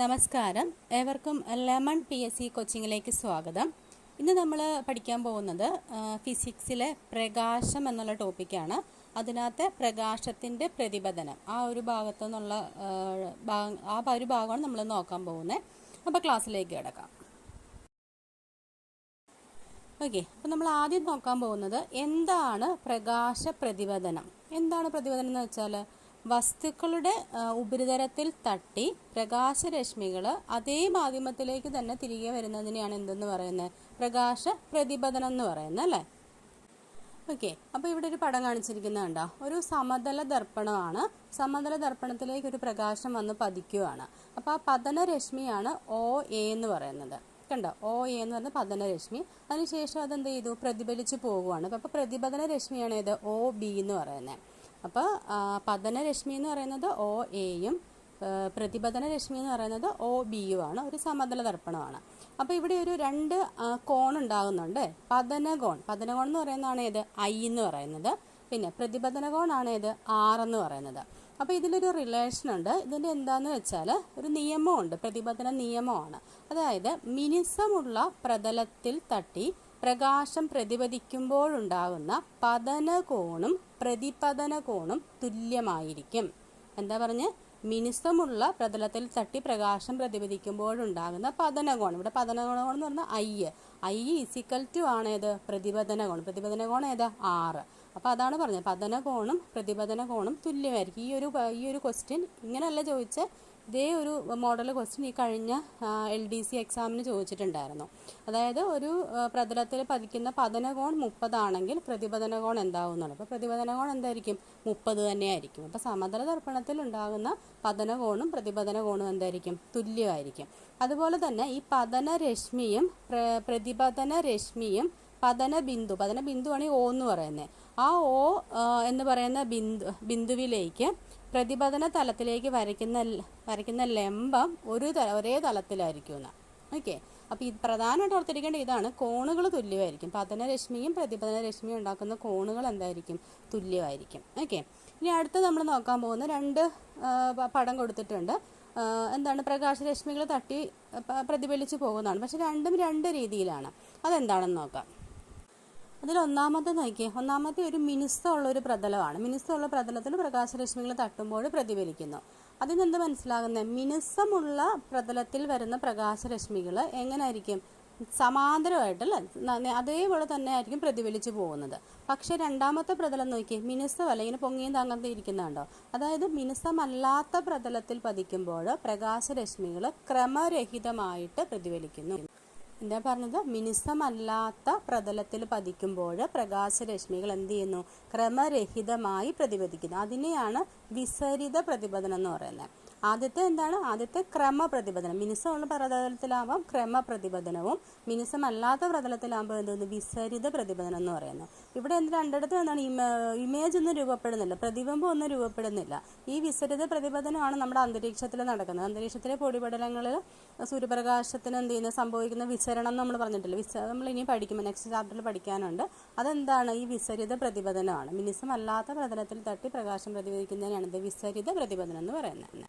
നമസ്കാരം. ഏവർക്കും lemon P S C കോച്ചിങ്ങിലേക്ക് സ്വാഗതം. ഇന്ന് നമ്മൾ പഠിക്കാൻ പോകുന്നത് ഫിസിക്സിലെ പ്രകാശം എന്നുള്ള ടോപ്പിക്കാണ് അതിനകത്തെ പ്രകാശത്തിന്റെ പ്രതിപതനം ആ ഒരു ഭാഗത്തു നിന്നുള്ള ആ ഒരു ഭാഗമാണ് നമ്മൾ നോക്കാൻ പോകുന്നത് അപ്പോൾ ക്ലാസ്സിലേക്ക് കിടക്കാം. ഓക്കെ അപ്പോൾ നമ്മൾ ആദ്യം നോക്കാൻ പോകുന്നത് എന്താണ് പ്രകാശ പ്രതിപതനം എന്താണ് പ്രതിപതനം എന്ന് വെച്ചാൽ വസ്തുക്കളുടെ ഉപരിതലത്തിൽ തട്ടി പ്രകാശരശ്മികൾ അതേ മാധ്യമത്തിലേക്ക് തന്നെ തിരികെ വരുന്നതിനെയാണ് എന്തെന്ന് പറയുന്നത്? പ്രകാശ പ്രതിപതനം എന്ന് പറയുന്നത് അല്ലേ? ഓക്കെ. അപ്പോൾ ഇവിടെ ഒരു പടം കാണിച്ചിരിക്കുന്നത് കണ്ടോ? ഒരു സമതല ദർപ്പണമാണ് സമതല ദർപ്പണത്തിലേക്ക് ഒരു പ്രകാശം വന്ന് പതിക്കുകയാണ് അപ്പോൾ ആ പതനരശ്മിയാണ് ഒ എ എന്ന് പറയുന്നത്. കണ്ടോ? ഒ എ എന്ന് പറഞ്ഞ പതനരശ്മി. അതിനുശേഷം അതെന്ത് ചെയ്തു? പ്രതിഫലിച്ച് പോകുവാണ്. അപ്പോൾ പ്രതിപതന രശ്മിയാണ് ഇത് ഒ ബി എന്ന് പറയുന്നത്. അപ്പോൾ പതനരശ്മി എന്ന് പറയുന്നത് ഒ എയും പ്രതിപതന രശ്മി എന്ന് പറയുന്നത് ഒ ആണ്. ഒരു സമതല ദർപ്പണമാണ് അപ്പോൾ ഇവിടെ ഒരു രണ്ട് കോൺ ഉണ്ടാകുന്നുണ്ട്. പതനകോൺ. പതനകോൺ എന്ന് പറയുന്നതാണ് ഏത്? ഐ എന്ന് പറയുന്നത്. പിന്നെ പ്രതിപതന കോണാണ് ഏത്? ആർ എന്ന് പറയുന്നത്. അപ്പോൾ ഇതിലൊരു റിലേഷൻ ഉണ്ട്. ഇതിന്റെ എന്താന്ന് വെച്ചാൽ ഒരു നിയമമുണ്ട് പ്രതിപതന നിയമമാണ്. അതായത് മിനിസമുള്ള പ്രതലത്തിൽ തട്ടി പ്രകാശം പ്രതിപതിക്കുമ്പോഴുണ്ടാകുന്ന പതന കോണും പ്രതിപതന കോണും തുല്യമായിരിക്കും. എന്താ പറഞ്ഞ്? മിനുസമുള്ള പ്രതലത്തിൽ തട്ടി പ്രകാശം പ്രതിപതിക്കുമ്പോഴുണ്ടാകുന്ന പതനകോണം ഇവിടെ പതനകോണം എന്ന് പറഞ്ഞാൽ ഐ ഐ ഇസിക്കൽ ടു ആണ് ഏത് പ്രതിപതന കോണം പ്രതിപതന കോണം ഏത്? ആറ് അപ്പോൾ അതാണ് പറഞ്ഞത്. പതന കോണും പ്രതിപതന കോണും തുല്യമായിരിക്കും. ഈ ഒരു ഈ ഒരു ക്വസ്റ്റ്യൻ ഇങ്ങനെയല്ല ചോദിച്ച. ഇതേ ഒരു മോഡൽ ക്വസ്റ്റ്യൻ ഈ കഴിഞ്ഞ എൽ ഡി സി എക്സാമിന് ചോദിച്ചിട്ടുണ്ടായിരുന്നു. അതായത് ഒരു പ്രതലത്തിൽ പതിക്കുന്ന പതന കോൺ മുപ്പതാണെങ്കിൽ പ്രതിപതന കോൺ എന്താവും എന്നുള്ളത് അപ്പോൾ പ്രതിപതന കോൺ എന്തായിരിക്കും? മുപ്പത് തന്നെയായിരിക്കും. അപ്പോൾ സമതല ദർപ്പണത്തിൽ ഉണ്ടാകുന്ന പതന കോണും പ്രതിപതന കോണും എന്തായിരിക്കും? തുല്യമായിരിക്കും. അതുപോലെ തന്നെ ഈ പതന രശ്മിയും പ്ര- പ്രതിപതന രശ്മിയും പതന ബിന്ദു പതന ബിന്ദുവാണ് ഈ ഓ എന്ന് പറയുന്നത്. ആ ഓ എന്ന് പറയുന്ന ബിന്ദു ബിന്ദുവിലേക്ക് പ്രതിപതന തലത്തിലേക്ക് വരയ്ക്കുന്ന വരയ്ക്കുന്ന ലംബം ഒരു തല ഒരേ തലത്തിലായിരിക്കും എന്ന്. ഓക്കെ. അപ്പോൾ ഇത് പ്രധാനമായിട്ട് ഓർത്തിരിക്കേണ്ട ഇതാണ് കോണുകൾ തുല്യമായിരിക്കും. പതനരശ്മിയും പ്രതിപതന രശ്മിയും ഉണ്ടാക്കുന്ന കോണുകൾ എന്തായിരിക്കും? തുല്യമായിരിക്കും. ഓക്കെ. ഇനി അടുത്ത് നമ്മൾ നോക്കാൻ പോകുന്ന രണ്ട് പടം കൊടുത്തിട്ടുണ്ട്. എന്താണ്? പ്രകാശരശ്മികൾ തട്ടി പ്രതിഫലിച്ച് പോകുന്നതാണ്. പക്ഷെ രണ്ടും രണ്ട് രീതിയിലാണ്. അതെന്താണെന്ന് നോക്കാം. അതിൽ ഒന്നാമത്തെ നോക്കിയേ ഒന്നാമത്തെ ഒരു മിനുസമുള്ള ഒരു പ്രതലമാണ്. മിനുസമുള്ള പ്രതലത്തിൽ പ്രകാശരശ്മികൾ തട്ടുമ്പോൾ പ്രതിഫലിക്കുന്നു. അതിൽ നിന്ന് മനസ്സിലാകുന്നത് മിനുസമുള്ള പ്രതലത്തിൽ വരുന്ന പ്രകാശരശ്മികൾ എങ്ങനെയായിരിക്കും സമാന്തരമായിട്ടല്ല അതേപോലെ തന്നെ ആയിരിക്കും പ്രതിഫലിച്ചു പോകുന്നത്. പക്ഷേ രണ്ടാമത്തെ പ്രതലം നോക്കി മിനുസമല്ല ഇങ്ങനെ പൊങ്ങിയും താങ്ങാതെ ഇരിക്കുന്നുണ്ടോ? അതായത് മിനുസമല്ലാത്ത പ്രതലത്തിൽ പതിക്കുമ്പോൾ പ്രകാശരശ്മികൾ ക്രമരഹിതമായിട്ട് പ്രതിഫലിക്കുന്നു. എന്താ പറഞ്ഞത് മിനുസമല്ലാത്ത പ്രതലത്തിൽ പതിക്കുമ്പോൾ പ്രകാശരശ്മികൾ എന്ത് ചെയ്യുന്നു? ക്രമരഹിതമായി പ്രതിപദിക്കുന്നു അതിനെയാണ് വിസരിത പ്രതിപദനം എന്ന് പറയുന്നത്. ആദ്യത്തെ എന്താണ്? ആദ്യത്തെ ക്രമപ്രതിപദനം. മിനുസമുള്ള പ്രതലത്തിലാവാം ക്രമപ്രതിപദനവും. മിനുസമല്ലാത്ത പ്രതലത്തിലാകുമ്പോൾ എന്തോന്ന് വിസരിത പ്രതിപദനം എന്ന് പറയുന്നു ഇവിടെ എന്ത് രണ്ടിടത്തും എന്താണ്? ഇമേജ് ഒന്നും രൂപപ്പെടുന്നില്ല. പ്രതിബിംബം ഒന്നും രൂപപ്പെടുന്നില്ല. ഈ വിസരിത പ്രതിപദനമാണ് നമ്മുടെ അന്തരീക്ഷത്തിൽ നടക്കുന്നത്. അന്തരീക്ഷത്തിലെ പൊടിപടലങ്ങളിൽ സൂര്യപ്രകാശത്തിന് എന്ത് ചെയ്യുന്ന സംഭവിക്കുന്ന വിസരണം നമ്മൾ പറഞ്ഞിട്ടില്ല? വിസ നമ്മൾ ഇനി പഠിക്കുമ്പോൾ നെക്സ്റ്റ് ചാപ്റ്ററിൽ പഠിക്കാനുണ്ട്. അതെന്താണ്? ഈ വിസരിത മിനിസം അല്ലാത്ത പ്രതലത്തിൽ തട്ടി പ്രകാശം പ്രതിപദിക്കുന്നതിനാണ് ഇത് വിസരിത പ്രതിപതനം എന്ന് പറയുന്നത്.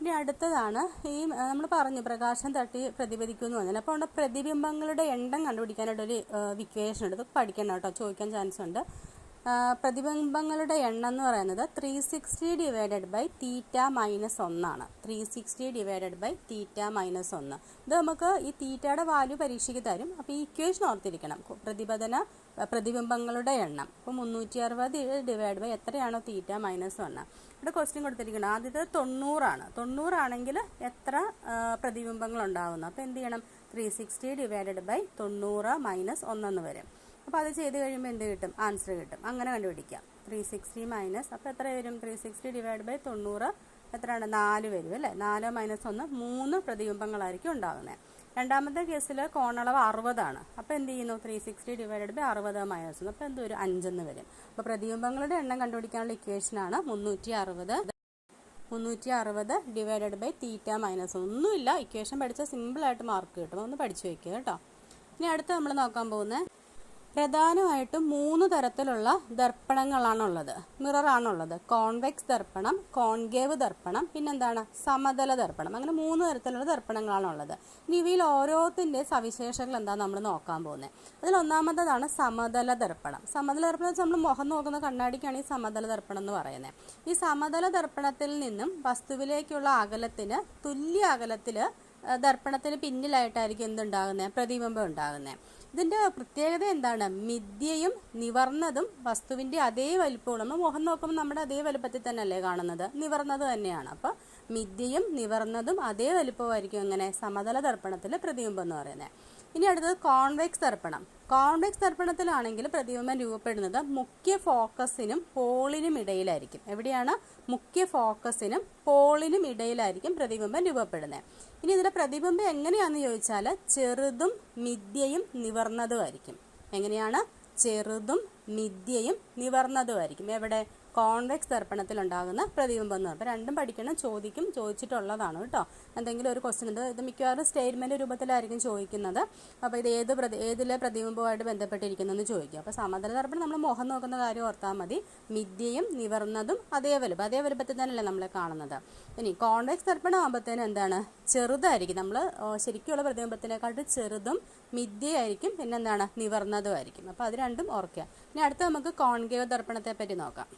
ഇനി അടുത്തതാണ് ഈ നമ്മൾ പറഞ്ഞു പ്രകാശം തട്ടി പ്രതിപദിക്കുന്നു പറഞ്ഞാൽ അപ്പോൾ അവിടെ പ്രതിബിംബങ്ങളുടെ എണ്ണം കണ്ടുപിടിക്കാനായിട്ടൊരു ഇക്വേഷൻ ഉണ്ട്. ഇത് പഠിക്കണം കേട്ടോ. ചോദിക്കാൻ ചാൻസ് ഉണ്ട്. പ്രതിബിംബങ്ങളുടെ എണ്ണം എന്ന് പറയുന്നത് three sixty divided by theta minus ഒന്നാണ് three sixty divided by theta minus ഒന്ന് ഇത് നമുക്ക് ഈ തീറ്റയുടെ വാല്യൂ പരീക്ഷയ്ക്ക് തരും. അപ്പോൾ ഈ ഇക്വേഷൻ ഓർത്തിരിക്കണം. പ്രതിപതന പ്രതിബിംബങ്ങളുടെ എണ്ണം. അപ്പോൾ മുന്നൂറ്റി അറുപത് ഡിവൈഡ് ബൈ എത്രയാണോ തീറ്റ മൈനസ് ഒന്ന് ഇവിടെ ക്വസ്റ്റ്യൻ കൊടുത്തിരിക്കണം ആദ്യത്തെ തൊണ്ണൂറാണ്. തൊണ്ണൂറാണെങ്കിൽ എത്ര പ്രതിബിംബങ്ങൾ ഉണ്ടാവുന്നു അപ്പോൾ എന്ത് ചെയ്യണം? ത്രീ സിക്സ്റ്റി ഡിവൈഡഡ് ബൈ തൊണ്ണൂറ് മൈനസ് ഒന്നെന്ന് വരും. അപ്പോൾ അത് ചെയ്ത് കഴിയുമ്പോൾ എന്ത് കിട്ടും? ആൻസർ കിട്ടും. അങ്ങനെ കണ്ടുപിടിക്കാം. ത്രീ സിക്സ്റ്റി മൈനസ് അപ്പോൾ എത്ര വരും? ത്രീ സിക്സ്റ്റി ഡിവൈഡ് ബൈ തൊണ്ണൂറ്. എത്രയാണ്? നാല് വരും അല്ലേ? നാല് മൈനസ് ഒന്ന് മൂന്ന് പ്രതിബിംബങ്ങളായിരിക്കും ഉണ്ടാകുന്നത് രണ്ടാമത്തെ കേസിൽ കോണളവ് അറുപതാണ്. അപ്പോൾ എന്ത് ചെയ്യുന്നു? ത്രീ സിക്സ്റ്റി ഡിവൈഡഡ് ബൈ അറുപത് മൈനസ് ഒന്ന്. അപ്പോൾ എന്ത് ഒരു അഞ്ചെന്ന് വരും. അപ്പോൾ പ്രതിബിംബങ്ങളുടെ എണ്ണം കണ്ടുപിടിക്കാനുള്ള ഇക്വേഷനാണ് മുന്നൂറ്റി അറുപത് മുന്നൂറ്റി അറുപത് ഡിവൈഡഡ് ബൈ തീറ്റ മൈനസ് ഒന്നുമില്ല. ഇക്വേഷൻ പഠിച്ചാൽ സിമ്പിളായിട്ട് മാർക്ക് കിട്ടും. ഒന്ന് പഠിച്ചു വയ്ക്കുക കേട്ടോ. ഇനി അടുത്ത് നമ്മൾ നോക്കാൻ പോകുന്നത് പ്രധാനമായിട്ടും മൂന്ന് തരത്തിലുള്ള ദർപ്പണങ്ങളാണുള്ളത്. മിററാണുള്ളത്. കോൺവെക്സ് ദർപ്പണം കോൺകേവ് ദർപ്പണം പിന്നെന്താണ്? സമതല ദർപ്പണം. അങ്ങനെ മൂന്ന് തരത്തിലുള്ള ദർപ്പണങ്ങളാണുള്ളത്. ഇനി ഇവയിൽ ഓരോത്തിന്റെ സവിശേഷതകൾ എന്താ നമ്മൾ നോക്കാൻ പോകുന്നത്? അതിൽ ഒന്നാമത്തതാണ് സമതല ദർപ്പണം. സമതല ദർപ്പണം വെച്ചാൽ നമ്മൾ മുഖം നോക്കുന്ന കണ്ണാടിക്കാണ് ഈ സമതല ദർപ്പണം എന്ന് പറയുന്നത്. ഈ സമതല ദർപ്പണത്തിൽ നിന്നും വസ്തുവിലേക്കുള്ള അകലത്തിന് തുല്യ അകലത്തിൽ ദർപ്പണത്തിന് പിന്നിലായിട്ടായിരിക്കും എന്തുണ്ടാകുന്നത്? പ്രതിബിംബം ഉണ്ടാകുന്നത്. ഇതിന്റെ പ്രത്യേകത എന്താണ്? മിഥ്യയും നിവർന്നതും വസ്തുവിന്റെ അതേ വലിപ്പവും. നമ്മൾ മുഖം നോക്കുമ്പോൾ നമ്മുടെ അതേ വലുപ്പത്തിൽ തന്നെയല്ലേ കാണുന്നത്? നിവർന്നത് തന്നെയാണ്. അപ്പോൾ മിഥ്യയും നിവർന്നതും അതേ വലിപ്പമായിരിക്കും ഇങ്ങനെ സമതല ദർപ്പണത്തിൽ പ്രതിബിംബം എന്ന് പറയുന്നത്. ഇനി അടുത്തത് കോൺവെക്സ് ദർപ്പണം. കോൺവെക്സ് ദർപ്പണത്തിലാണെങ്കിൽ പ്രതിബിംബം രൂപപ്പെടുന്നത് മുഖ്യ ഫോക്കസിനും പോളിനും ഇടയിലായിരിക്കും. എവിടെയാണ്? മുഖ്യ ഫോക്കസിനും പോളിനും ഇടയിലായിരിക്കും പ്രതിബിംബം രൂപപ്പെടുന്നത്. ഇനി ഇതിന്റെ പ്രതിബിംബം എങ്ങനെയാണെന്ന് ചോദിച്ചാൽ ചെറുതും മിഥ്യയും നിവർന്നതുമായിരിക്കും. എങ്ങനെയാണ്? ചെറുതും മിഥ്യയും നിവർന്നതുമായിരിക്കും. എവിടെ? കോൺവെക്സ് ദർപ്പണത്തിൽ ഉണ്ടാകുന്ന പ്രതിബിംബം എന്ന് അപ്പോൾ രണ്ടും പഠിക്കണം ചോദിക്കും ചോദിച്ചിട്ടുള്ളതാണ് കേട്ടോ. എന്തെങ്കിലും ഒരു ക്വസ്റ്റ്യൻ ഉണ്ട്. ഇത് മിക്കവാറും സ്റ്റേറ്റ്മെന്റ് രൂപത്തിലായിരിക്കും ചോദിക്കുന്നത്. അപ്പോൾ ഇത് ഏത് പ്രതി ഏതിലെ പ്രതിബിംബവുമായിട്ട് ബന്ധപ്പെട്ടിരിക്കുന്നതെന്ന് ചോദിക്കും. അപ്പോൾ സമതല ദർപ്പണം നമ്മൾ മുഖം നോക്കുന്ന കാര്യം ഓർത്താൽ മതി. മിഥ്യയും നിവർന്നതും അതേ വലുപ്പം. അതേ വലുപ്പത്തിൽ തന്നെയല്ലേ നമ്മളെ കാണുന്നത്. ഇനി കോൺവെക്സ് ദർപ്പണം ആകുമ്പോഴത്തേന് എന്താണ്? ചെറുതായിരിക്കും. നമ്മൾ ശരിക്കുള്ള പ്രതിബിംബത്തിനെക്കാട്ടും ചെറുതും മിഥ്യയായിരിക്കും. പിന്നെന്താണ്? നിവർന്നതുമായിരിക്കും. അപ്പോൾ അത് രണ്ടും ഓർക്കുക. ഇനി അടുത്ത നമുക്ക് കോൺകേവ് ദർപ്പണത്തെ പറ്റി നോക്കാം.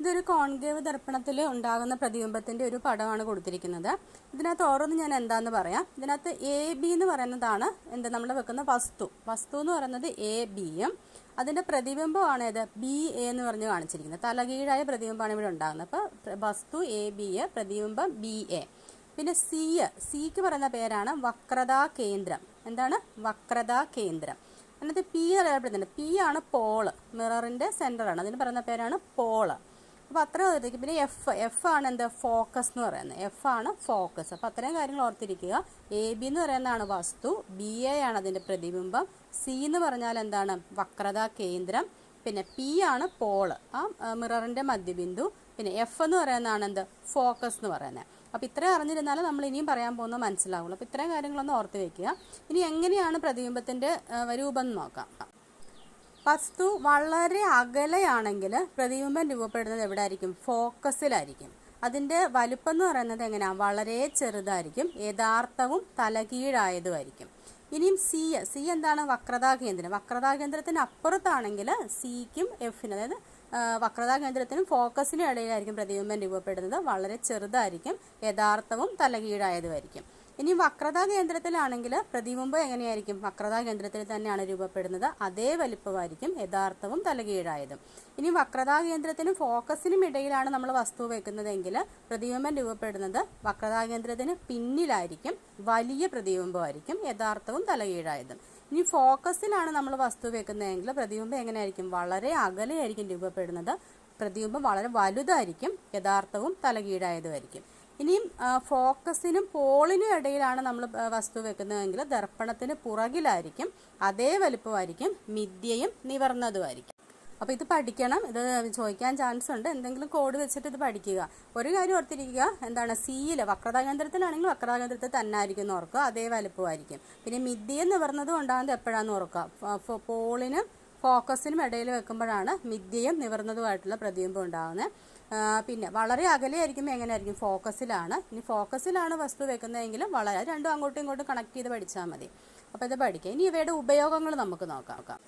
ഇതൊരു കോൺകേവ് ദർപ്പണത്തിൽ ഉണ്ടാകുന്ന പ്രതിബിംബത്തിന്റെ ഒരു പടമാണ് കൊടുത്തിരിക്കുന്നത്. ഇതിനകത്ത് ഓരോന്ന് ഞാൻ എന്താന്ന് പറയാം. ഇതിനകത്ത് എ ബി എന്ന് പറയുന്നതാണ് എന്താ നമ്മൾ വെക്കുന്ന വസ്തു. വസ്തു എന്ന് പറയുന്നത് എ ബിയും അതിന്റെ പ്രതിബിംബമാണ് ഏത്? ബി എ എന്ന് പറഞ്ഞ് കാണിച്ചിരിക്കുന്നത്. തലകീഴായ പ്രതിബിംബമാണ് ഇവിടെ ഉണ്ടാകുന്നത്. അപ്പോൾ വസ്തു എ ബി എ പ്രതിബിംബം ബി എ. പിന്നെ സി സിക്ക് പറയുന്ന പേരാണ് വക്രതാ കേന്ദ്രം. എന്താണ്? വക്രതാ കേന്ദ്രം. അതിനകത്ത് പി അറിയപ്പെടുന്നുണ്ട്. പി ആണ് പോൾ. മിററിന്റെ സെന്ററാണ് അതിന് പറയുന്ന പേരാണ് പോൾ. അപ്പോൾ അത്രയും ഓർത്തിരിക്കും പിന്നെ എഫ് എഫ് ആണ് എന്താ? ഫോക്കസ് എന്ന് പറയുന്നത്. എഫ് ആണ് ഫോക്കസ് അപ്പോൾ അത്രയും കാര്യങ്ങൾ ഓർത്തിരിക്കുക. എ ബി എന്ന് പറയുന്നതാണ് വസ്തു. ബി എ ആണ് അതിന്റെ പ്രതിബിംബം. സി എന്ന് പറഞ്ഞാൽ എന്താണ്? വക്രതാ കേന്ദ്രം. പിന്നെ പി ആണ് പോൾ ആ മിററിന്റെ മധ്യബിന്ദു. പിന്നെ എഫ് എന്ന് പറയുന്നതാണ് എന്ത്? ഫോക്കസ് എന്ന് പറയുന്നത്. അപ്പോൾ ഇത്രയും അറിഞ്ഞിരുന്നാലും നമ്മൾ ഇനിയും പറയാൻ പോകുന്നത് മനസ്സിലാവുള്ളൂ. അപ്പോൾ ഇത്രയും കാര്യങ്ങളൊന്ന് ഓർത്ത് വയ്ക്കുക ഇനി എങ്ങനെയാണ് പ്രതിബിംബത്തിന്റെ രൂപം നോക്കാം. വസ്തു വളരെ അകലെയാണെങ്കിൽ പ്രതിബിംബം രൂപപ്പെടുന്നത് എവിടെ ആയിരിക്കും ഫോക്കസിലായിരിക്കും. അതിന്റെ വലുപ്പം എന്ന് പറയുന്നത് എങ്ങനെയാണ് വളരെ ചെറുതായിരിക്കും. യഥാർത്ഥവും തലകീഴായതുമായിരിക്കും. ഇനിയും സി സി എന്താണ്? വക്രതാ കേന്ദ്രം. വക്രതാ കേന്ദ്രത്തിന് അപ്പുറത്താണെങ്കിൽ സിക്കും എഫിനും അതായത് വക്രതാ കേന്ദ്രത്തിനും ഫോക്കസിനും ഇടയിലായിരിക്കും പ്രതിബിംബം രൂപപ്പെടുന്നത്. വളരെ ചെറുതായിരിക്കും. യഥാർത്ഥവും തലകീഴായതുമായിരിക്കും. ഇനി വക്രതാ കേന്ദ്രത്തിലാണെങ്കിൽ പ്രതിബിംബം എങ്ങനെയായിരിക്കും? വക്രതാ കേന്ദ്രത്തിൽ തന്നെയാണ് രൂപപ്പെടുന്നത്. അതേ വലിപ്പമായിരിക്കും യഥാർത്ഥവും തലകീഴായതും. ഇനി വക്രതാ കേന്ദ്രത്തിനും ഫോക്കസിനും ഇടയിലാണ് നമ്മൾ വസ്തു വെക്കുന്നതെങ്കിൽ പ്രതിബിംബം രൂപപ്പെടുന്നത് വക്രതാ കേന്ദ്രത്തിന് പിന്നിലായിരിക്കും വലിയ പ്രതിബിംബമായിരിക്കും യഥാർത്ഥവും തലകീഴായതും. ഇനി ഫോക്കസിലാണ് നമ്മൾ വസ്തു വെക്കുന്നതെങ്കിൽ പ്രതിബിംബം എങ്ങനെയായിരിക്കും? വളരെ അകലെയായിരിക്കും രൂപപ്പെടുന്നത്. പ്രതിബിംബം വളരെ വലുതായിരിക്കും യഥാർത്ഥവും തലകീഴായതുമായിരിക്കും. ഇനിയും ഫോക്കസിനും പോളിനും ഇടയിലാണ് നമ്മൾ വസ്തു വെക്കുന്നതെങ്കിൽ ദർപ്പണത്തിന് പുറകിലായിരിക്കും അതേ വലുപ്പമായിരിക്കും മിഥ്യയും നിവർന്നതുമായിരിക്കും. അപ്പോൾ ഇത് പഠിക്കണം. ഇത് ചോദിക്കാൻ ചാൻസ് ഉണ്ട്. എന്തെങ്കിലും കോഡ് വെച്ചിട്ട് ഇത് പഠിക്കുക. ഒരു കാര്യം ഓർത്തിരിക്കുക. എന്താണ്? സിയിൽ വക്രതാകേന്ദ്രത്തിലാണെങ്കിൽ വക്രതാകേന്ദ്രത്തിൽ തന്നെ ആയിരിക്കും ഓർക്കുക. അതേ വലുപ്പമായിരിക്കും. പിന്നെ മിഥ്യയും നിവർന്നതും ഉണ്ടാകുന്നത് എപ്പോഴാന്ന് ഓർക്കുക. പോളിനും ഫോക്കസിനും ഇടയിൽ വെക്കുമ്പോഴാണ് മിഥ്യയും നിവർന്നതുമായിട്ടുള്ള പ്രതിബിംബം ഉണ്ടാകുന്നത്. പിന്നെ വളരെ അകലെയായിരിക്കും എങ്ങനെയായിരിക്കും? ഫോക്കസിലാണ്. ഇനി ഫോക്കസിലാണ് വസ്തു വെക്കുന്നതെങ്കിലും വളരെ രണ്ടും അങ്ങോട്ടും ഇങ്ങോട്ടും കണക്ട് ചെയ്ത് പഠിച്ചാൽ മതി. അപ്പോൾ ഇത് പഠിക്കുക ഇനി ഇവയുടെ ഉപയോഗങ്ങൾ നമുക്ക് നോക്കാം.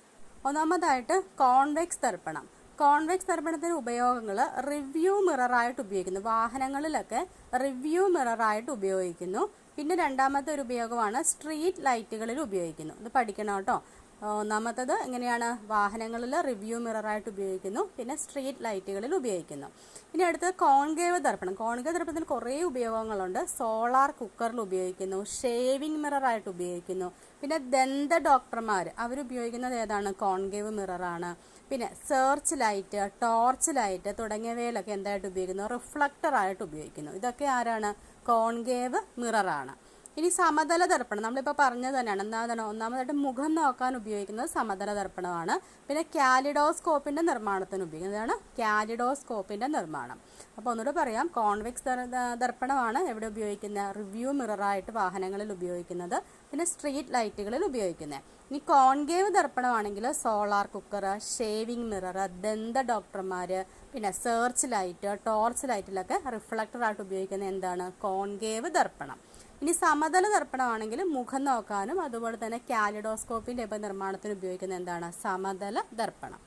ഒന്നാമതായിട്ട് കോൺവെക്സ് തർപ്പണം. കോൺവെക്സ് തർപ്പണത്തിന് ഉപയോഗങ്ങൾ റിവ്യൂ മിററായിട്ട് ഉപയോഗിക്കുന്നു. വാഹനങ്ങളിലൊക്കെ റിവ്യൂ മിററായിട്ട് ഉപയോഗിക്കുന്നു. പിന്നെ രണ്ടാമത്തെ ഒരു ഉപയോഗമാണ് സ്ട്രീറ്റ് ലൈറ്റുകളിൽ ഉപയോഗിക്കുന്നു. ഇത് പഠിക്കണം കേട്ടോ. ഒന്നാമത്തത് എങ്ങനെയാണ് വാഹനങ്ങളിൽ റിവ്യൂ മിററായിട്ട് ഉപയോഗിക്കുന്നു പിന്നെ സ്ട്രീറ്റ് ലൈറ്റുകളിൽ ഉപയോഗിക്കുന്നു. ഇനി അടുത്തത് കോൺകേവ് ദർപ്പണം. കോൺകേവ് ദർപ്പണത്തിന് കുറേ ഉപയോഗങ്ങളുണ്ട്. സോളാർ കുക്കറിൽ ഉപയോഗിക്കുന്നു ഷേവിംഗ് മിററായിട്ട് ഉപയോഗിക്കുന്നു. പിന്നെ ദന്ത ഡോക്ടർമാർ അവരുപയോഗിക്കുന്നത് ഏതാണ്? കോൺകേവ് മിററാണ് പിന്നെ സെർച്ച് ലൈറ്റ് ടോർച്ച് ലൈറ്റ് തുടങ്ങിയവയിലൊക്കെ എന്തായിട്ട് ഉപയോഗിക്കുന്നു? റിഫ്ലക്ടറായിട്ട് ഉപയോഗിക്കുന്നു. ഇതൊക്കെ ആരാണ്? കോൺകേവ് മിററാണ് ഇനി സമതല ദർപ്പണം നമ്മളിപ്പോൾ പറഞ്ഞത് തന്നെയാണ്. എന്താണ് ഒന്നാമതായിട്ട് മുഖം നോക്കാൻ ഉപയോഗിക്കുന്നത് സമതല ദർപ്പണമാണ് പിന്നെ കാലിഡോസ്കോപ്പിന്റെ നിർമ്മാണത്തിന് ഉപയോഗിക്കുന്നതാണ് കാലിഡോസ്കോപ്പിന്റെ നിർമ്മാണം. അപ്പോൾ ഒന്നുകൂടെ പറയാം കോൺവെക്സ് ദർപ്പണമാണ് എവിടെ ഉപയോഗിക്കുന്നത് റിവ്യൂ മിററായിട്ട് വാഹനങ്ങളിൽ ഉപയോഗിക്കുന്നത് പിന്നെ സ്ട്രീറ്റ് ലൈറ്റുകളിൽ ഉപയോഗിക്കുന്നത്. ഇനി കോൺകേവ് ദർപ്പണമാണെങ്കിൽ സോളാർ കുക്കർ ഷേവിംഗ് മിറർ ദന്ത ഡോക്ടർമാർ പിന്നെ സെർച്ച് ലൈറ്റ് ടോർച്ച് ലൈറ്റിലൊക്കെ റിഫ്ലക്ടറായിട്ട് ഉപയോഗിക്കുന്നത് എന്താണ്? കോൺകേവ് ദർപ്പണം. ഇനി സമതല ദർപ്പണമാണെങ്കിൽ മുഖം നോക്കാനും അതുപോലെ തന്നെ കാലിഡോസ്കോപ്പിന്റെ ഇപ്പം നിർമ്മാണത്തിന് ഉപയോഗിക്കുന്ന എന്താണ്? സമതല ദർപ്പണം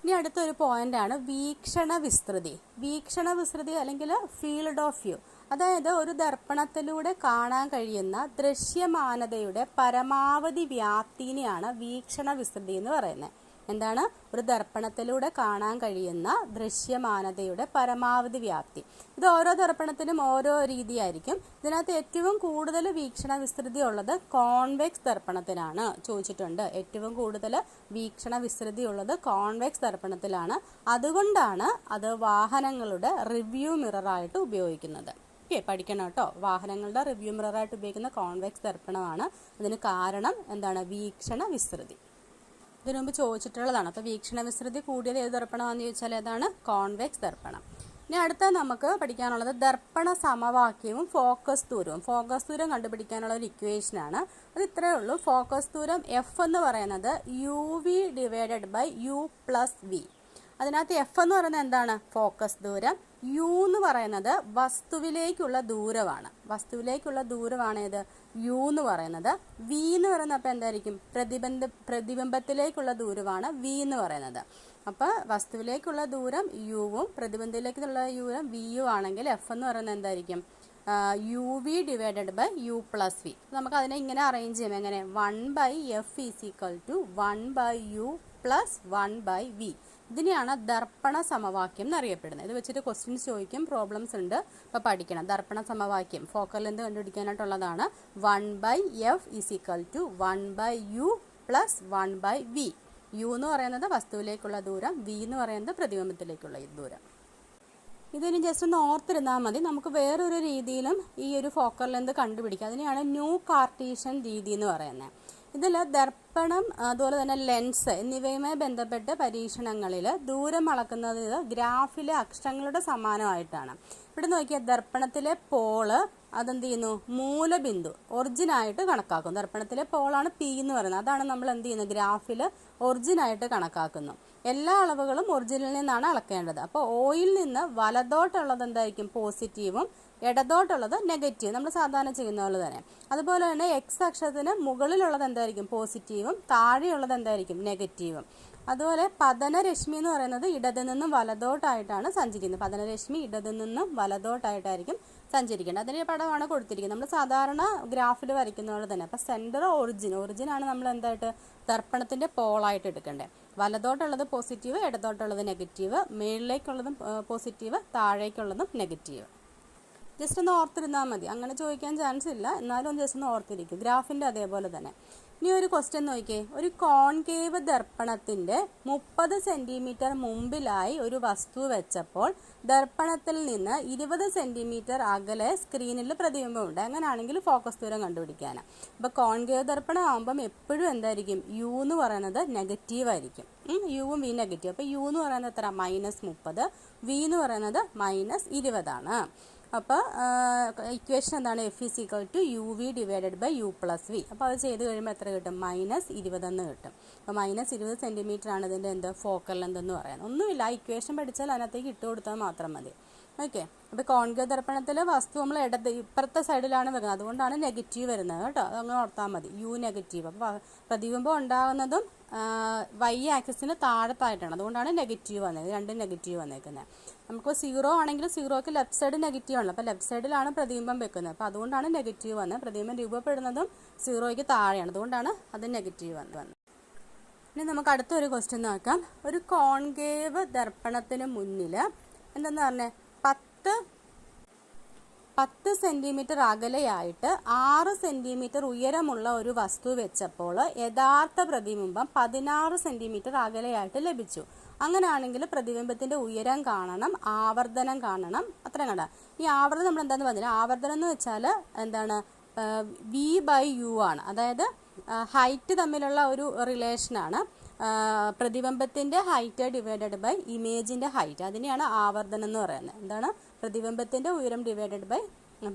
ഇനി അടുത്തൊരു പോയിന്റാണ് വീക്ഷണ വിസ്തൃതി. വീക്ഷണ വിസ്തൃതി അല്ലെങ്കിൽ ഫീൽഡ് ഓഫ് വ്യൂ അതായത് ഒരു ദർപ്പണത്തിലൂടെ കാണാൻ കഴിയുന്ന ദൃശ്യമാനതയുടെ പരമാവധി വ്യാപ്തിനെയാണ് വീക്ഷണ വിസ്തൃതി എന്ന് പറയുന്നത്. എന്താണ്? ഒരു ദർപ്പണത്തിലൂടെ കാണാൻ കഴിയുന്ന ദൃശ്യമാനതയുടെ പരമാവധി വ്യാപ്തി. ഇത് ഓരോ ദർപ്പണത്തിനും ഓരോ രീതിയായിരിക്കും. ഇതിനകത്ത് ഏറ്റവും കൂടുതൽ വീക്ഷണ വിസ്തൃതി ഉള്ളത് കോൺവെക്സ് ദർപ്പണത്തിനാണ് ചോദിച്ചിട്ടുണ്ട്. ഏറ്റവും കൂടുതൽ വീക്ഷണ വിസ്തൃതി ഉള്ളത് കോൺവെക്സ് ദർപ്പണത്തിലാണ്. അതുകൊണ്ടാണ് അത് വാഹനങ്ങളുടെ റിവ്യൂ മിററായിട്ട് ഉപയോഗിക്കുന്നത്. ഓക്കെ പഠിക്കണം കേട്ടോ. വാഹനങ്ങളുടെ റിവ്യൂ മിററായിട്ട് ഉപയോഗിക്കുന്ന കോൺവെക്സ് ദർപ്പണമാണ്. അതിന് കാരണം എന്താണ്? വീക്ഷണ വിസ്തൃതി ഇതിനു മുമ്പ് ചോദിച്ചിട്ടുള്ളതാണ്. അപ്പോൾ വീക്ഷണ വിസ്തൃതി കൂടിയത് ഏത് ദർപ്പണമാണെന്ന് ചോദിച്ചാൽ ഏതാണ്? കോൺവെക്സ് ദർപ്പണം. ഇനി അടുത്ത നമുക്ക് പഠിക്കാനുള്ളത് ദർപ്പണ സമവാക്യവും ഫോക്കസ് ദൂരവും. ഫോക്കസ് ദൂരം കണ്ടുപിടിക്കാനുള്ള ഒരു ഇക്വേഷനാണ് അത് ഇത്രയേ ഉള്ളൂ. ഫോക്കസ് ദൂരം എഫ് എന്ന് പറയുന്നത് U V divided by U plus V അതിനകത്ത് എഫ് എന്ന് പറയുന്നത് എന്താണ്? ഫോക്കസ് ദൂരം. യു എന്ന് പറയുന്നത് വസ്തുവിലേക്കുള്ള ദൂരമാണ്. വസ്തുവിലേക്കുള്ള ദൂരമാണ് ഏത്? യു എന്ന് പറയുന്നത്. വി എന്ന് പറയുന്നത് അപ്പോൾ എന്തായിരിക്കും? പ്രതിബന്ധ പ്രതിബിംബത്തിലേക്കുള്ള ദൂരമാണ് വി എന്ന് പറയുന്നത്. അപ്പോൾ വസ്തുവിലേക്കുള്ള ദൂരം യുവും പ്രതിബന്ധത്തിലേക്കുള്ള ദൂരം വി യു ആണെങ്കിൽ എഫ് എന്ന് പറയുന്നത് എന്തായിരിക്കും? U V divided by U plus V നമുക്ക് അതിനെ ഇങ്ങനെ അറേഞ്ച് ചെയ്യാം. എങ്ങനെ? One by F is equal to one by U plus one by V ഇതിനെയാണ് ദർപ്പണ സമവാക്യം എന്നറിയപ്പെടുന്നത്. ഇത് വെച്ചിട്ട് ക്വസ്റ്റ്യൻസ് ചോദിക്കും പ്രോബ്ലംസ് ഉണ്ട്. അപ്പോൾ പഠിക്കണം. ദർപ്പണ സമവാക്യം focal length കണ്ടുപിടിക്കാനായിട്ടുള്ളതാണ്. One by F is equal to one by U plus one by V U എന്ന് പറയുന്നത് വസ്തുവിലേക്കുള്ള ദൂരം വി എന്ന് പറയുന്നത് പ്രതിബിംബത്തിലേക്കുള്ള ദൂരം. ഇതിന് ജസ്റ്റ് ഒന്ന് ഓർത്തിരുന്നാൽ മതി. നമുക്ക് വേറൊരു രീതിയിലും ഈ ഒരു ഫോക്കൽ ലെന്ത് കണ്ടുപിടിക്കാം. അതിനെയാണ് ന്യൂ കാർട്ടീഷ്യൻ രീതി എന്ന് പറയുന്നത്. ഇതിൽ ദർപ്പണം അതുപോലെ തന്നെ ലെൻസ് എന്നിവയുമായി ബന്ധപ്പെട്ട പരീക്ഷണങ്ങളിൽ ദൂരം അളക്കുന്നത് ഗ്രാഫിലെ അക്ഷരങ്ങളുടെ സമാനമായിട്ടാണ്. ഇവിടെ നോക്കിയാൽ ദർപ്പണത്തിലെ പോൾ അതെന്ത് ചെയ്യുന്നു? മൂലബിന്ദു ഒറിജിനായിട്ട് കണക്കാക്കും ദർപ്പണത്തിലെ പോളാണ് പി എന്ന് പറയുന്നത്. അതാണ് നമ്മൾ എന്ത് ചെയ്യുന്നത്? ഗ്രാഫിൽ ഒറിജിനായിട്ട് കണക്കാക്കുന്നു. എല്ലാ അളവുകളും ഒറിജിനിൽ നിന്നാണ് അളക്കേണ്ടത്. അപ്പോൾ ഓയിൽ നിന്ന് വലതോട്ടുള്ളത് എന്തായിരിക്കും? പോസിറ്റീവും ഇടതോട്ടുള്ളത് നെഗറ്റീവ് നമ്മൾ സാധാരണ ചെയ്യുന്ന പോലെ തന്നെ. അതുപോലെ തന്നെ എക്സ് അക്ഷരത്തിന് മുകളിലുള്ളത് എന്തായിരിക്കും? പോസിറ്റീവും താഴെയുള്ളത് എന്തായിരിക്കും? നെഗറ്റീവും അതുപോലെ പതനരശ്മി എന്ന് പറയുന്നത് ഇടതു നിന്നും വലതോട്ടായിട്ടാണ് സഞ്ചരിക്കുന്നത്. പതനരശ്മി ഇടതു നിന്നും വലതോട്ടായിട്ടായിരിക്കും സഞ്ചരിക്കേണ്ടത്. അതിന്റെ പടമാണ് കൊടുത്തിരിക്കുന്നത്. നമ്മൾ സാധാരണ ഗ്രാഫിൽ വരയ്ക്കുന്ന പോലെ തന്നെ. അപ്പോൾ സെന്റർ ഒറിജിൻ ഒറിജിനാണ് നമ്മൾ എന്തായിട്ട്? ദർപ്പണത്തിന്റെ പോളായിട്ട് എടുക്കേണ്ടത്. വലതോട്ടുള്ളത് പോസിറ്റീവ് ഇടതോട്ടുള്ളത് നെഗറ്റീവ് മേളിലേക്കുള്ളതും പോസിറ്റീവ് താഴേക്കുള്ളതും നെഗറ്റീവ് ജസ്റ്റ് ഒന്ന് ഓർത്തിരുന്നാൽ മതി. അങ്ങനെ ചോദിക്കാൻ ചാൻസ് ഇല്ല. എന്നാലും ഒന്ന് ജസ്റ്റ് ഒന്ന് ഓർത്തിരിക്കും. ഗ്രാഫിന്റെ അതേപോലെ തന്നെ. ഇനി ഒരു ക്വസ്റ്റ്യൻ നോക്കിയേ. ഒരു കോൺകേവ് ദർപ്പണത്തിന്റെ മുപ്പത് സെന്റിമീറ്റർ മുമ്പിലായി ഒരു വസ്തു വെച്ചപ്പോൾ ദർപ്പണത്തിൽ നിന്ന് ഇരുപത് സെന്റിമീറ്റർ അകലെ സ്ക്രീനിൽ പ്രതിബിംബമുണ്ട്. അങ്ങനെയാണെങ്കിൽ ഫോക്കസ് ദൂരം കണ്ടുപിടിക്കാനാണ് അപ്പോൾ കോൺകേവ് ദർപ്പണം ആകുമ്പം എപ്പോഴും എന്തായിരിക്കും? യു എന്ന് പറയുന്നത് നെഗറ്റീവ് ആയിരിക്കും. യുവും വി നെഗറ്റീവ് അപ്പോൾ യു എന്ന് പറയുന്നത് എത്ര? മൈനസ് മുപ്പത്. വി എന്ന് പറയുന്നത് മൈനസ് ഇരുപതാണ്. അപ്പോൾ ഇക്വേഷൻ എന്താണ്? F is equal to U V divided by U plus V അപ്പോൾ അത് ചെയ്ത് കഴിയുമ്പോൾ എത്ര കിട്ടും? മൈനസ് ഇരുപതെന്ന് കിട്ടും. അപ്പോൾ മൈനസ് ഇരുപത് സെന്റിമീറ്റർ ആണ് ഇതിന്റെ എന്ത്? ഫോക്കൽ എന്തെന്ന് പറയുന്നത് ഒന്നുമില്ല. ആ ഇക്വേഷൻ പഠിച്ചാൽ അതിനകത്തേക്ക് ഇട്ട് കൊടുത്താൽ മാത്രം മതി. ഓക്കെ അപ്പോൾ കോൺഗ്രസ് ദർപ്പണത്തിൽ വസ്തു നമ്മൾ ഇടത് ഇപ്പുറത്തെ സൈഡിലാണ് വരുന്നത് അതുകൊണ്ടാണ് നെഗറ്റീവ് വരുന്നത് കേട്ടോ. അതങ്ങനെ ഓർത്താൽ മതി. യു നെഗറ്റീവ് അപ്പോൾ പ്രതിബിംബം ഉണ്ടാകുന്നതും വൈ ആക്സിന് താഴത്തായിട്ടാണ്. അതുകൊണ്ടാണ് നെഗറ്റീവ് വന്നത്. രണ്ട് നെഗറ്റീവ് വന്നേക്കുന്നത് നമുക്ക് സീറോ ആണെങ്കിൽ സീറോയ്ക്ക് ലെഫ്റ്റ് സൈഡ് നെഗറ്റീവ് ആണല്ലോ അപ്പോൾ ലെഫ്റ്റ് സൈഡിലാണ് പ്രതിബിംബം വെക്കുന്നത്. അപ്പോൾ അതുകൊണ്ടാണ് നെഗറ്റീവ് വന്നത്. പ്രതിബിംബം രൂപപ്പെടുന്നതും സീറോയ്ക്ക് താഴെയാണ്. അതുകൊണ്ടാണ് അത് നെഗറ്റീവ് വന്നത്. ഇനി നമുക്ക് അടുത്തൊരു ക്വസ്റ്റ്യൻ നോക്കാം. ഒരു കോൺകേവ് ദർപ്പണത്തിന് മുന്നിൽ എന്തെന്ന് പറഞ്ഞേ? പത്ത് പത്ത് സെന്റിമീറ്റർ അകലെയായിട്ട് ആറ് സെന്റിമീറ്റർ ഉയരമുള്ള ഒരു വസ്തു വെച്ചപ്പോൾ യഥാർത്ഥ പ്രതിബിംബം പതിനാറ് സെന്റിമീറ്റർ അകലെയായിട്ട് ലഭിച്ചു. അങ്ങനെയാണെങ്കിൽ പ്രതിബിംബത്തിന്റെ ഉയരം കാണണം ആവർത്തനം കാണണം. അത്രയും കണ്ട? ഈ ആവർത്തനം നമ്മൾ എന്താണെന്ന് പറഞ്ഞാൽ ആവർത്തനം എന്ന് വെച്ചാൽ എന്താണ്? വി ബൈ യു ആണ്. അതായത് ഹൈറ്റ് തമ്മിലുള്ള ഒരു റിലേഷനാണ് പ്രതിബിംബത്തിന്റെ ഹൈറ്റ് ഡിവൈഡഡ് ബൈ ഇമേജിന്റെ ഹൈറ്റ് അതിനെയാണ് ആവർത്തനം എന്ന് പറയുന്നത്. എന്താണ്? പ്രതിബിംബത്തിന്റെ ഉയരം ഡിവൈഡഡ് ബൈ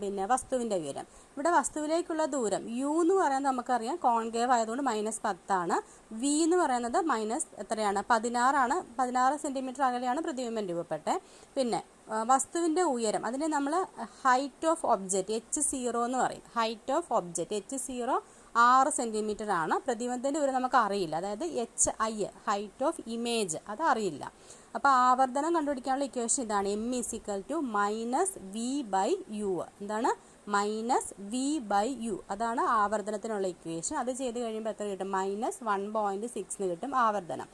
പിന്നെ വസ്തുവിന്റെ ഉയരം ഇവിടെ വസ്തുവിലേക്കുള്ള ദൂരം യു എന്ന് പറയുന്നത് നമുക്കറിയാം. കോൺകേവ് ആയതുകൊണ്ട് മൈനസ് പത്താണ് വി എന്ന് പറയുന്നത് മൈനസ് എത്രയാണ്? പതിനാറാണ്. പതിനാറ് സെന്റിമീറ്റർ അകലെയാണ് പ്രതിബിംബം രൂപപ്പെട്ടത്. പിന്നെ വസ്തുവിന്റെ ഉയരം അതിനെ നമ്മൾ height of object H zero എന്ന് പറയും. Height of object H zero ആറ് സെന്റിമീറ്റർ ആണ്. പ്രതിബിംബത്തിന്റെ ഉയരം നമുക്ക് അറിയില്ല അതായത് H I height of image അത് അറിയില്ല അപ്പോൾ ആവർത്തനം കണ്ടുപിടിക്കാനുള്ള ഇക്വേഷൻ ഇതാണ്. M is equal to minus V by U എന്താണ്? മൈനസ് വി ബൈ യു അതാണ് ആവർത്തനത്തിനുള്ള ഇക്വേഷൻ അത് ചെയ്ത് കഴിയുമ്പോൾ എത്ര കിട്ടും? മൈനസ് വൺ പോയിന്റ് സിക്സ് കിട്ടും ആവർത്തനം.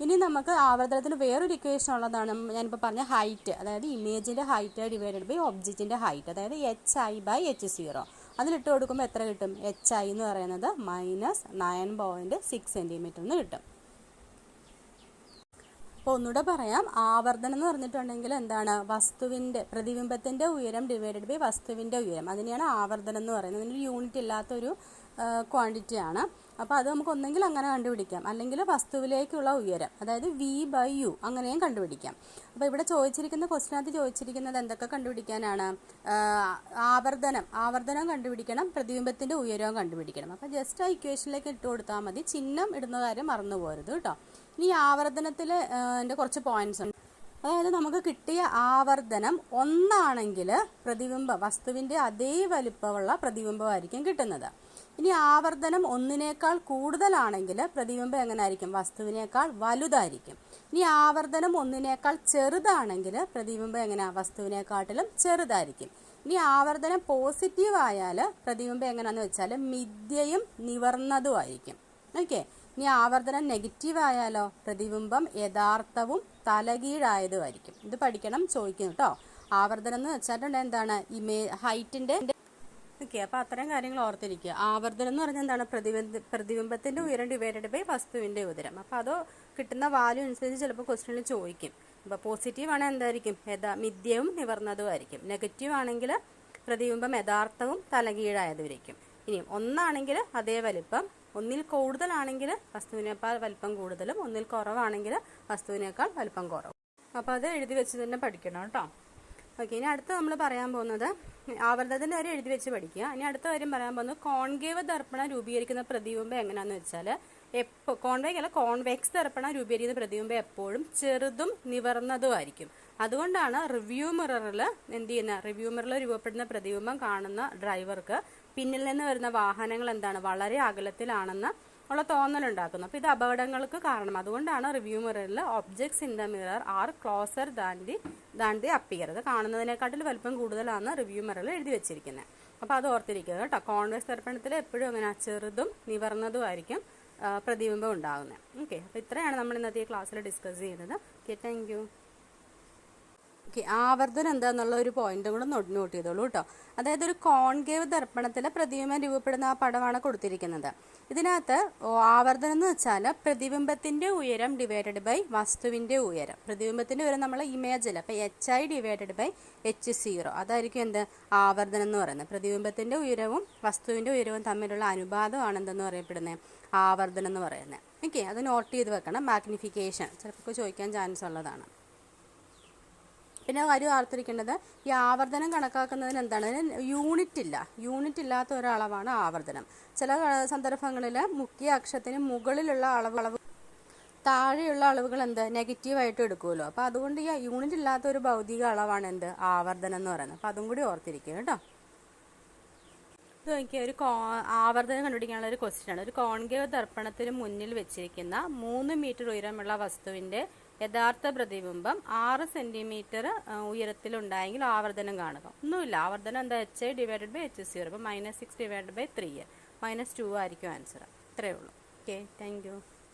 ഇനി നമുക്ക് ആവർത്തനത്തിന് വേറൊരു ഇക്വേഷൻ ഉള്ളതാണ്. ഞാനിപ്പോൾ പറഞ്ഞ ഹൈറ്റ് അതായത് ഇമേജിന്റെ ഹൈറ്റ് ഡിവൈഡഡ് ബൈ ഒബ്ജക്റ്റിന്റെ ഹൈറ്റ് അതായത് H I by H zero അതിലിട്ട് കൊടുക്കുമ്പോൾ എത്ര കിട്ടും? എച്ച് ഐ എന്ന് പറയുന്നത് minus nine point six centimetre എന്ന് കിട്ടും. അപ്പോൾ ഒന്നുകൂടെ പറയാം. ആവർത്തനം എന്ന് പറഞ്ഞിട്ടുണ്ടെങ്കിൽ എന്താണ്? വസ്തുവിന്റെ പ്രതിബിംബത്തിന്റെ ഉയരം ഡിവൈഡഡ് ബൈ വസ്തുവിന്റെ ഉയരം. അതിനെയാണ് ആവർത്തനം എന്ന് പറയുന്നത്. അതിനൊരു യൂണിറ്റ് ഇല്ലാത്തൊരു ക്വാണ്ടിറ്റിയാണ് അപ്പോൾ അത് നമുക്ക് ഒന്നെങ്കിൽ അങ്ങനെ കണ്ടുപിടിക്കാം. അല്ലെങ്കിൽ വസ്തുവിലേക്കുള്ള ഉയരം അതായത് വി ബൈ യു അങ്ങനെയും കണ്ടുപിടിക്കാം. അപ്പോൾ ഇവിടെ ചോദിച്ചിരിക്കുന്ന ക്വസ്റ്റിനകത്ത് ചോദിച്ചിരിക്കുന്നത് എന്തൊക്കെ കണ്ടുപിടിക്കാനാണ്? ആവർത്തനം. ആവർത്തനം കണ്ടുപിടിക്കണം പ്രതിബിംബത്തിന്റെ ഉയരവും കണ്ടുപിടിക്കണം. അപ്പോൾ ജസ്റ്റ് ആ ഇക്വേഷനിലേക്ക് ഇട്ട് കൊടുത്താൽ മതി. ചിഹ്നം ഇടുന്ന കാര്യം മറന്നു പോരുത് കേട്ടോ. ഇനി ആവർത്തനത്തിൽ എന്റെ കുറച്ച് പോയിന്റ്സ് ഉണ്ട്. അതായത് നമുക്ക് കിട്ടിയ ആവർത്തനം ഒന്നാണെങ്കിൽ പ്രതിബിംബം വസ്തുവിന്റെ അതേ വലിപ്പമുള്ള പ്രതിബിംബമായിരിക്കും കിട്ടുന്നത്. ഇനി ആവർത്തനം ഒന്നിനേക്കാൾ കൂടുതലാണെങ്കിൽ പ്രതിബിംബം എങ്ങനെ ആയിരിക്കും വസ്തുവിനേക്കാൾ വലുതായിരിക്കും. ഇനി ആവർത്തനം ഒന്നിനേക്കാൾ ചെറുതാണെങ്കിൽ പ്രതിബിംബം എങ്ങനെ? വസ്തുവിനേക്കാട്ടിലും ചെറുതായിരിക്കും. ഇനി ആവർത്തനം പോസിറ്റീവ് ആയാൽ പ്രതിബിംബം എങ്ങനെയാണെന്ന് വെച്ചാൽ മിഥ്യയും നിവർന്നതുമായിരിക്കും. ഓക്കെ ഇനി ആവർത്തനം നെഗറ്റീവ് ആയാലോ? പ്രതിബിംബം യഥാർത്ഥവും തലകീഴായതുമായിരിക്കും. ഇത് പഠിക്കണം ചോദിക്കുന്നു കേട്ടോ ആവർത്തനം എന്ന് വെച്ചിട്ടുണ്ട് എന്താണ്? ഇമേ ഹൈറ്റിന്റെ ഓക്കെ അപ്പോൾ അത്തരം കാര്യങ്ങൾ ഓർത്തിരിക്കുക. ആവർത്തനം എന്ന് പറഞ്ഞാൽ എന്താണ്? പ്രതിബിംബ പ്രതിബിംബത്തിന്റെ ഉയരം ഡിവൈഡഡ് ബൈ വസ്തുവിന്റെ ഉയരം അപ്പോൾ അതോ കിട്ടുന്ന വാല്യൂ അനുസരിച്ച് ചിലപ്പോൾ ക്വസ്റ്റനിൽ ചോദിക്കും. അപ്പോൾ പോസിറ്റീവ് ആണെങ്കിൽ എന്തായിരിക്കും? യഥാ മിഥ്യവും നിവർന്നതും ആയിരിക്കും നെഗറ്റീവ് ആണെങ്കിൽ പ്രതിബിംബം യഥാർത്ഥവും തലകീഴായതുമായിരിക്കും. ഇനിയും ഒന്നാണെങ്കിൽ അതേ വലിപ്പം ഒന്നിൽ കൂടുതലാണെങ്കിൽ വസ്തുവിനേക്കാൾ വലിപ്പം കൂടുതലും ഒന്നിൽ കുറവാണെങ്കിൽ വസ്തുവിനേക്കാൾ വലിപ്പം കുറവും. അപ്പോൾ അത് എഴുതി വെച്ച് തന്നെ പഠിക്കണം കേട്ടോ. ഓക്കെ ഇനി അടുത്ത് നമ്മൾ പറയാൻ പോകുന്നത് ആവർത്തത്തിന്റെ കാര്യം എഴുതി വെച്ച് പഠിക്കുക. ഇനി അടുത്ത കാര്യം പറയാൻ പോകുന്നത് കോൺകേവ് ദർപ്പണം രൂപീകരിക്കുന്ന പ്രതിബിംബം എങ്ങനെയാണെന്ന് വെച്ചാൽ എപ്പോൾ കോൺവേക്ക് അല്ല കോൺവെക്സ് ദർപ്പണം രൂപീകരിക്കുന്ന പ്രതിബിംബം എപ്പോഴും ചെറുതും നിവർന്നതുമായിരിക്കും അതുകൊണ്ടാണ് റിവ്യൂ മിററിൽ എന്ത് ചെയ്യുന്ന റിവ്യൂ മിററിൽ രൂപപ്പെടുന്ന പ്രതിബിംബം കാണുന്ന ഡ്രൈവർക്ക് പിന്നിൽ നിന്ന് വരുന്ന വാഹനങ്ങൾ എന്താണ്? വളരെ അകലത്തിലാണെന്ന് ഉള്ള തോന്നലുണ്ടാക്കുന്നു. അപ്പോൾ ഇത് അപകടങ്ങൾക്ക് കാരണം. അതുകൊണ്ടാണ് review മിററിൽ objects in the mirror are closer than the than the appear ഇത് കാണുന്നതിനെക്കാട്ടിൽ വലിപ്പം കൂടുതലാണ് റിവ്യൂ മിററിൽ എഴുതി വെച്ചിരിക്കുന്നത് അപ്പോൾ അത് ഓർത്തിരിക്കുക കേട്ടോ. കോൺവെക്സ് ദർപ്പണത്തിൽ എപ്പോഴും അങ്ങനെ ചെറുതും നിവർന്നതുമായിരിക്കും പ്രതിബിംബം ഉണ്ടാകുന്നത് ഓക്കെ അപ്പോൾ ഇത്രയാണ് നമ്മൾ ഇന്നത്തെ ക്ലാസ്സിൽ ഡിസ്കസ് ചെയ്യുന്നത് ഓക്കെ താങ്ക് ആവർത്തനം എന്താണെന്നുള്ള ഒരു പോയിന്റും കൂടെ നോട്ട് ചെയ്തോളൂ കേട്ടോ അതായത് ഒരു കോൺകേവ് ദർപ്പണത്തിലെ പ്രതിബിംബം രൂപപ്പെടുന്ന ആ പടമാണ് കൊടുത്തിരിക്കുന്നത്. ഇതിനകത്ത് ആവർത്തനം എന്ന് വെച്ചാൽ പ്രതിബിംബത്തിന്റെ ഉയരം ഡിവൈഡഡ് ബൈ വസ്തുവിന്റെ ഉയരം. പ്രതിബിംബത്തിന്റെ ഉയരം നമ്മൾ ഇമേജിൽ അപ്പോൾ H I divided by H zero അതായിരിക്കും എന്ത്? ആവർത്തനം എന്ന് പറയുന്നത്. പ്രതിബിംബത്തിന്റെ ഉയരവും വസ്തുവിന്റെ ഉയരവും തമ്മിലുള്ള അനുപാതമാണ് എന്തെന്ന് പറയപ്പെടുന്നത്? ആവർത്തനം എന്ന് പറയുന്നത്. ഓക്കെ അത് നോട്ട് ചെയ്ത് വെക്കണം. മാഗ്നിഫിക്കേഷൻ ചിലപ്പോൾ ചോദിക്കാൻ ചാൻസ് ഉള്ളതാണ്. പിന്നെ കാര്യം ഓർത്തിരിക്കേണ്ടത് ഈ ആവർത്തനം കണക്കാക്കുന്നതിന് എന്താണ്? യൂണിറ്റ് ഇല്ല. യൂണിറ്റ് ഇല്ലാത്ത ഒരളവാണ് ആവർത്തനം. ചില സന്ദർഭങ്ങളിൽ മുഖ്യ അക്ഷത്തിന് മുകളിലുള്ള അളവ് അളവ് താഴെയുള്ള അളവുകൾ എന്ത്? നെഗറ്റീവായിട്ട് എടുക്കുമല്ലോ. അപ്പോൾ അതുകൊണ്ട് ഈ യൂണിറ്റ് ഇല്ലാത്ത ഒരു ഭൗതിക അളവാണ് എന്ത്? ആവർത്തനം എന്ന് പറയുന്നത്. അപ്പോൾ അതും കൂടി ഓർത്തിരിക്കുക കേട്ടോ. ഇത് നോക്കിയ ഒരു കോ ആവർത്തനം കണ്ടുപിടിക്കാനുള്ള ഒരു ക്വസ്റ്റ്യൻ ആണ്. ഒരു കോൺകേവ് ദർപ്പണത്തിന് മുന്നിൽ വെച്ചിരിക്കുന്ന മൂന്ന് മീറ്റർ ഉയരമുള്ള വസ്തുവിന്റെ യഥാർത്ഥ പ്രതിബിംബം ആറ് സെന്റിമീറ്റർ ഉയരത്തിലുണ്ടായെങ്കിൽ ആവർത്തനം കാണുക. ഒന്നുമില്ല. ആവർത്തനം എന്താ? H divided by H zero അപ്പോൾ minus six divided by three minus two ആയിരിക്കും ആൻസർ ഇത്രയേ ഉള്ളൂ. Okay thank